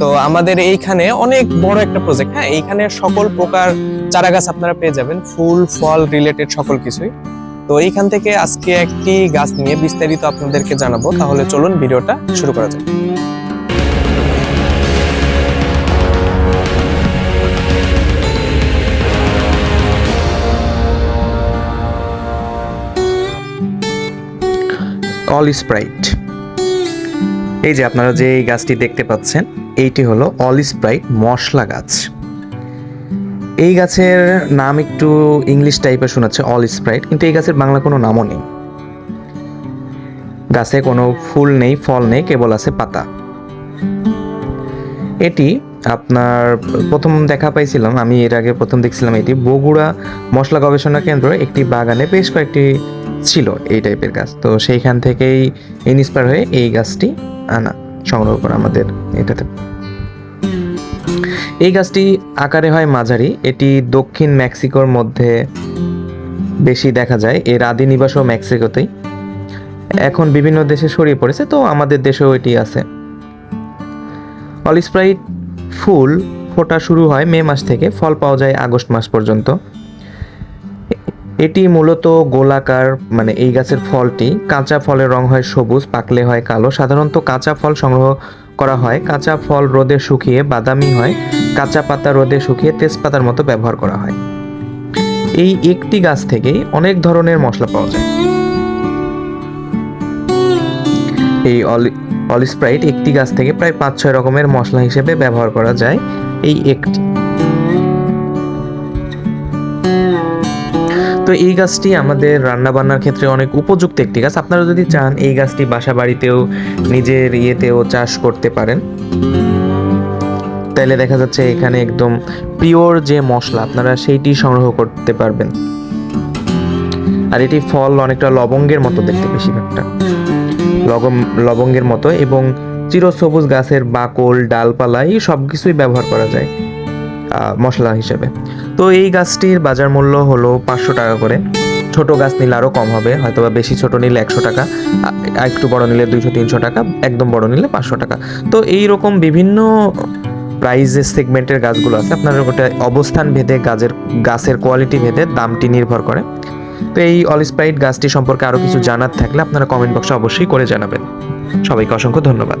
তো আমাদের এইখানে অনেক বড় একটা প্রজেক্ট হ্যাঁ? এইখানে সকল প্রকার চারা গাছ আপনারা পেয়ে যাবেন, ফুল, ফল রিলেটেড সকল কিছুই। তো এইখান থেকে আজকে একটি গাছ নিয়ে বিস্তারিত আপনাদেরকে জানাব। তাহলে চলুন ভিডিওটা শুরু করা যাক। অল স্প্রাইট এই যে আপনারা যে এই গাছটি দেখতে পাচ্ছেন এইটি হলো অল স্প্রাইট মশলা গাছ। এই গাছের নাম একটু ইংলিশ টাইপের শোনাচ্ছে অল স্প্রাইট কিন্তু এই গাছের বাংলা কোনো নামও নেই। গাছে কোনো ফুল নেই, ফল নেই, কেবল আছে পাতা। এটি আপনার প্রথম দেখা পাইছিলাম, আমি এর আগে প্রথম দেখছিলাম এটি। বগুড়া মশলা গবেষণা কেন্দ্র একটি বাগানে বেশ কয়েকটি ছিল এই টাইপের গাছ। তো সেইখান থেকেই ইন্সপায়ার হয়ে এই গাছটি আনা। সংগ্রহ করা আমাদের এটাতে। এই গাছটি আকারে হয় মাঝারি, এটি দক্ষিণ মেক্সিকোর মধ্যে বেশি দেখা যায়, এর আদি নিবাসও মেক্সিকোতেই। এখন বিভিন্ন দেশে ছড়িয়ে পড়েছে, তো আমাদের দেশেও এটি আছে। অলিস্প্রাইট ফুল ফোটা শুরু হয় মে মাস থেকে, ফল পাওয়া যায় আগস্ট মাস পর্যন্ত। এটি মূলত গোলাকার মানে এই গাছের ফলটি, কাঁচা ফলের রং হয় সবুজ, পাকলে হয় কালো। সাধারণত কাঁচা ফল সংগ্রহ করা হয়। কাঁচা ফল রোদে শুকিয়ে বাদামি হয়, কাঁচা পাতা রোদে শুকিয়ে তেজপাতার মতো ব্যবহার করা হয়। এই একটি গাছ থেকেই অনেক ধরনের মশলা পাওয়া যায়। এই অলি অলিস্প্রাইট একটি গাছ থেকে প্রায় পাঁচ ছয় রকমের মশলা হিসেবে ব্যবহার করা যায়। এই একটি। তো এই গাছটি আমাদের রান্না বান্নার ক্ষেত্রে অনেক উপযুক্ত একটি গাছ। আপনারা যদি চান, এই গাছটি বাসা বাড়িতেও নিজের ইয়েতেও চাষ করতে পারেন। তাইলে দেখা যাচ্ছে এখানে একদম পিওর যে মশলা, আপনারা সেইটি সংগ্রহ করতে পারবেন। আর এটি ফল অনেকটা লবঙ্গের মতো দেখতে বেশিরভাগটা। লবঙ্গের মতো এবং চিরসবুজ গাছের বাকল, ডালপালা, এই সব কিছুই ব্যবহার করা যায়। মশলা হিসেবে। তো এই গাছটির বাজার মূল্য হলো পাঁচশো টাকা করে। ছোট গাছ নিলে আরও কম হবে হয়তো বা বেশি ছোট নিলে একশো টাকা একটু বড় নিলে দুইশো, তিনশো টাকা, একদম বড় নিলে পাঁচশো টাকা। তো এই রকম বিভিন্ন প্রাইজের সেগমেন্টের গাছগুলো আছে। আপনার ওটা অবস্থান ভেদে, গাছের গাছের কোয়ালিটি ভেদে দামটি নির্ভর করে। তো এই অলিস্প্রাইট গাছটি সম্পর্কে আরও কিছু জানার থাকলে আপনারা কমেন্ট বক্সে অবশ্যই করে জানাবেন। সবাইকে অসংখ্য ধন্যবাদ।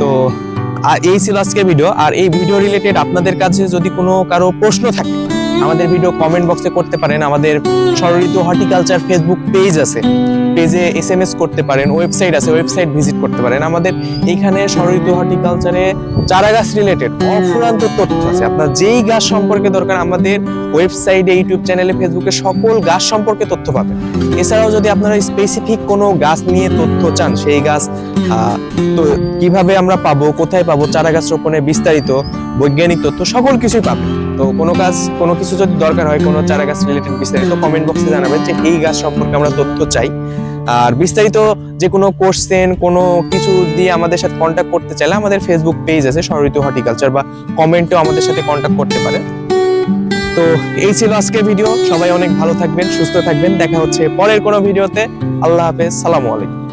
তো আর এই ছিল আজকের ভিডিও আর এই ভিডিও রিলেটেড আপনাদের কাছে যদি কোনো কারও প্রশ্ন থাকে আমাদের ভিডিও কমেন্ট বক্সে করতে পারেন। আমাদের ষড়ঋতু হর্টিকালচার ফেসবুক পেজ আছে। পেজে এস এম এস করতে পারেন ওয়েবসাইট আছে ওয়েবসাইট ভিজিট করতে পারেন। আমাদের এইখানে ষড়ঋতু হর্টিকালচারে চারা গাছ রিলেটেড অফুরান্ত তথ্য আছে। আপনার যেই গাছ সম্পর্কে দরকার, আমাদের ওয়েবসাইটে ইউটিউব চ্যানেলে ফেসবুকে সকল গাছ সম্পর্কে তথ্য পাবেন। এছাড়াও যদি আপনারা স্পেসিফিক কোনো গাছ নিয়ে তথ্য চান, সেই গাছ তো কীভাবে আমরা পাবো, কোথায় পাবো, চারা গাছ রোপণের বিস্তারিত, বৈজ্ঞানিক তথ্য, সকল কিছুই পাবেন। তো কোনো গাছ কোনো কিছু যদি দরকার হয়, কোনো চারা গাছ রিলেটেড বিস্তারিত কমেন্ট বক্সে জানাবেন যে এই গাছ সম্পর্কে আমরা তথ্য চাই। আর বিস্তারিত যে কোনো কোশ্চেন কোনো কিছু দিয়ে আমাদের সাথে কন্ট্যাক্ট করতে চাইলে আমাদের ফেসবুক পেজ আছে সরিত হর্টিকালচার বা কমেন্টেও আমাদের সাথে কন্ট্যাক্ট করতে পারেন তো এই ছিল আজকের ভিডিও সবাই অনেক ভালো থাকবেন, সুস্থ থাকবেন। দেখা হচ্ছে পরের কোনো ভিডিওতে আল্লাহ হাফেজ। সালামু আলাইকুম।